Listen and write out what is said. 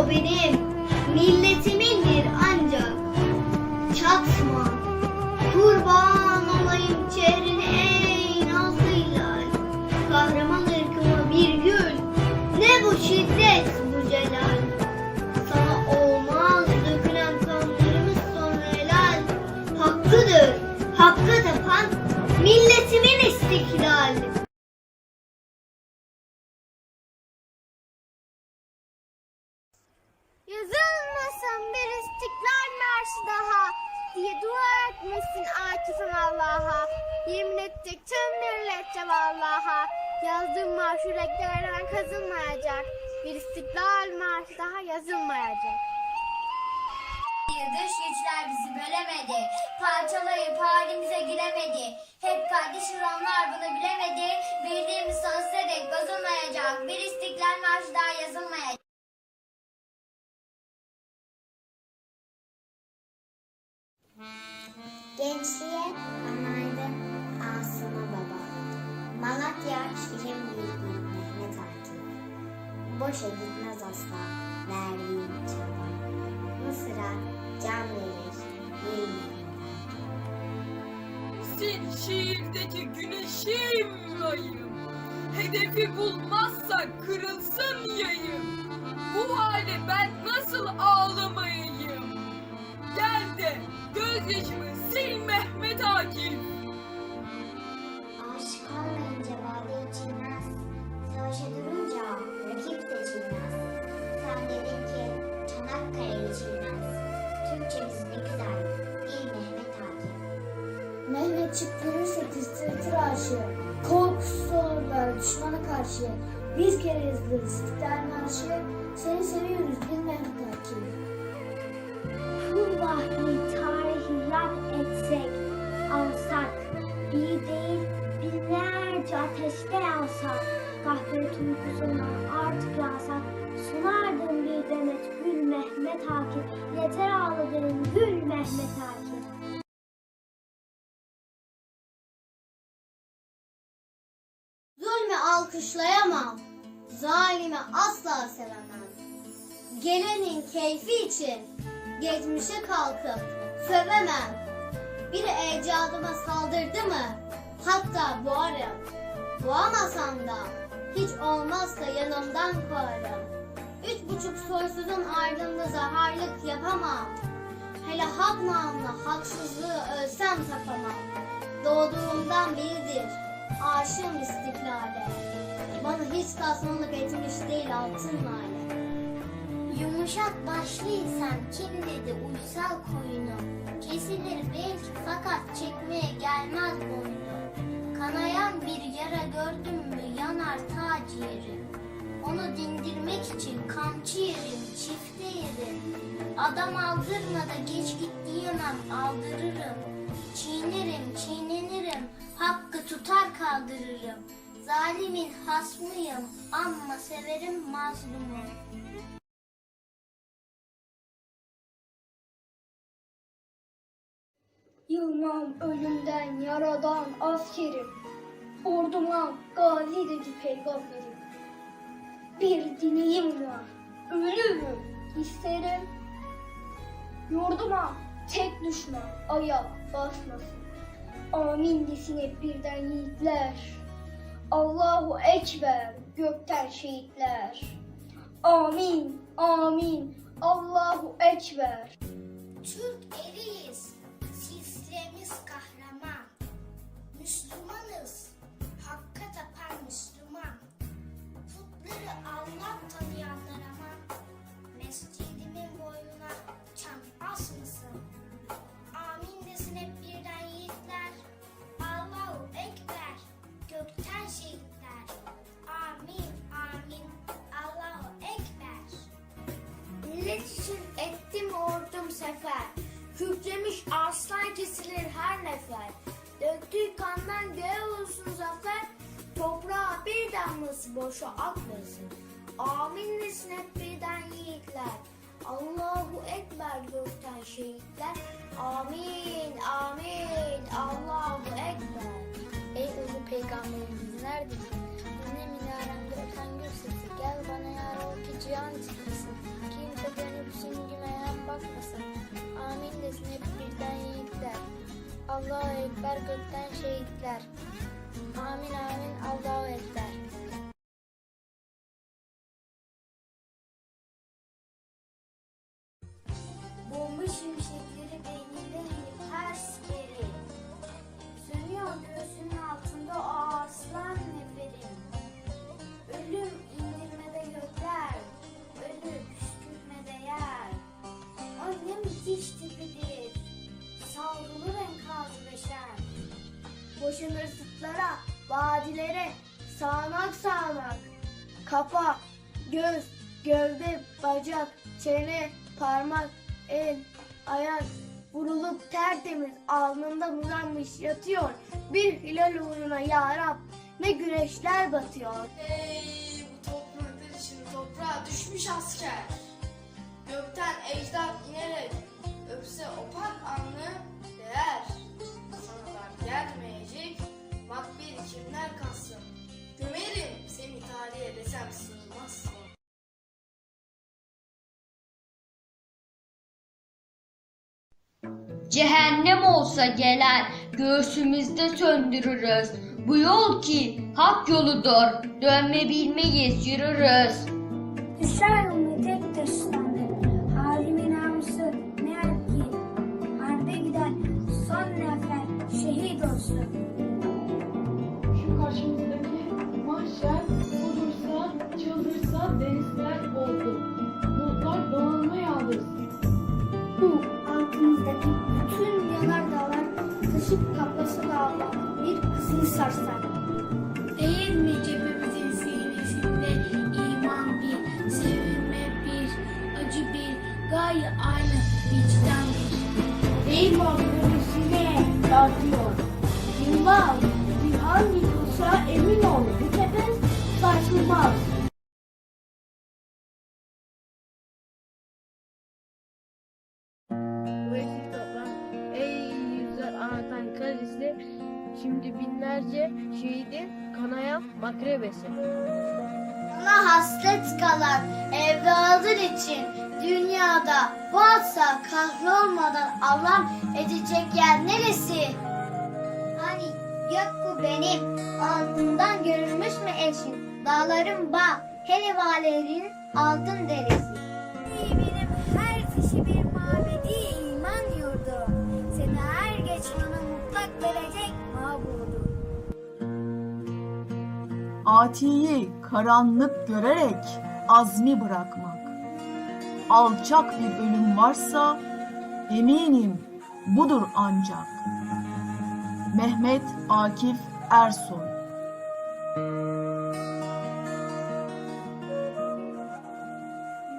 Obinim. Dua etmesin Akif'im Allah'a. Yemin ettik tüm milletçe vallaha. Yazdığım marş yüreklerden kazınmayacak. Bir istiklal marşı daha yazılmayacak. Dış güçler bizi bölemedi. Parçalayıp halimize giremedi. Hep kardeş onlar bunu bilemedi. Bildiğimiz sonsuza dek bozulmayacak. Bir istiklal marşı daha yazılmayacak. Gençliğe günaydın Asına Baba. Malatya şirin bildiğin Mehmet Akif. Boşa gitmez asla verdiğin çaba. Mısır'a can verir. Sen şiirdeki güneşim ayım. Hedefi bulmazsa kırılsın yayım. Bu hale ben nasıl ağlamayayım? De gözyaşımı sil Mehmet Akif. Aşık olmayınca vade içilmez. Savaşa durunca rakip seçilmez. Sen dedin ki Çanakkale içilmez. Türkçemiz ne güzel değil Mehmet Akif. Mehmetçik görürse titretir aşığı. Korkusu olurlar düşmana karşı. Biz kere yazılır istiklal marşı. Seni seviyoruz biz Mehmet Akif. Bu vahyi tarihi yad etsek, alsak, iyi değil binlerce ateşte yansak, gaflet uykusundan artık yansak, sunardım bir demet gül Mehmet Akif, yeter ağladığın gül Mehmet Akif. Zulmü alkışlayamam, zalimi asla sevemem. Gelenin keyfi için geçmişe kalkıp sövemem. Biri ecadıma saldırdı mı hatta boğarım. Boğamasam da hiç olmazsa yanımdan kovarım. Üç buçuk soysuzun ardında zaharlık yapamam. Hele hak namına haksızlığı ölsem tapamam. Doğduğumdan beridir aşığım istiklale. Bana hiç tasmalık etmiş değil altın Yumuşak başlıysam kim dedi uysal koyunu? Kesilir belki fakat çekmeye gelmez boynu. Kanayan bir yara gördüm mü yanar ta ciğerim. Onu dindirmek için kamçı yerim, çifte yerim. Adam aldırma da geç git diyemem, aldırırım. Çiğnerim, çiğnenirim, hakkı tutar kaldırırım. Zalimin hasmıyım, amma severim mazlumu. Yılmam ölümden yaradan askerim. Orduma gazi dedi peygamberim. Bir dileğim var. Ölürüm isterim. Yurduma tek düşman ayak basmasın. Amin desin hep birden yiğitler. Allahu Ekber gökten şehitler. Amin, amin, Allahu Ekber. Türk eriyiz, kesilir her nefer. Döktüğü kandan göğe olsun zafer. Toprağa bir damlası boşa akmasın. Amin desin hep birden yiğitler. Allahu Ekber gökten şehitler. Amin, amin, Allahu Ekber. Ey ulu peygamberimiz neredesin? Allahu Ekber gökten şehitler. Amin amin Allahu Ekber. Bomba şimşekleri beyninden her Sıtlara, vadilere, sağanak sağanak. Kafa, göz, gövde, bacak, çene, parmak, el, ayak vurulup tertemiz alnında uzanmış yatıyor. Bir hilal uğruna ya Rab ne güneşler batıyor. Ey bu topraklar için toprağa düşmüş asker. Gökten ecdat inerek Cehennem olsa gelen göğsümüzde söndürürüz. Bu yol ki hak yoludur. Dönme bilmeyiz yürürüz. Yolunu tek taşlandı. Halimi namusu ne ki? Harbe giden son nefer şehit olsun. Sarsak. Değil mi cebimizin sinesinde iman bir, sevilme bir, acı bir, gaye aynı vicdan bir. Değil mi gönlüsüne dağıtıyor. Cimbal, şimdi binlerce şehidin kanayan makrebesi. Sana hasret kalan evladın için dünyada varsa kahrolmadan Allah edecek yer neresi? Hani gök bu benim altından görülmüş mü eşin? Dağlarım bağ, helvalerin altın derisi. Atiyi karanlık görerek azmi bırakmak. Alçak bir ölüm varsa eminim budur ancak. Mehmet Akif Ersoy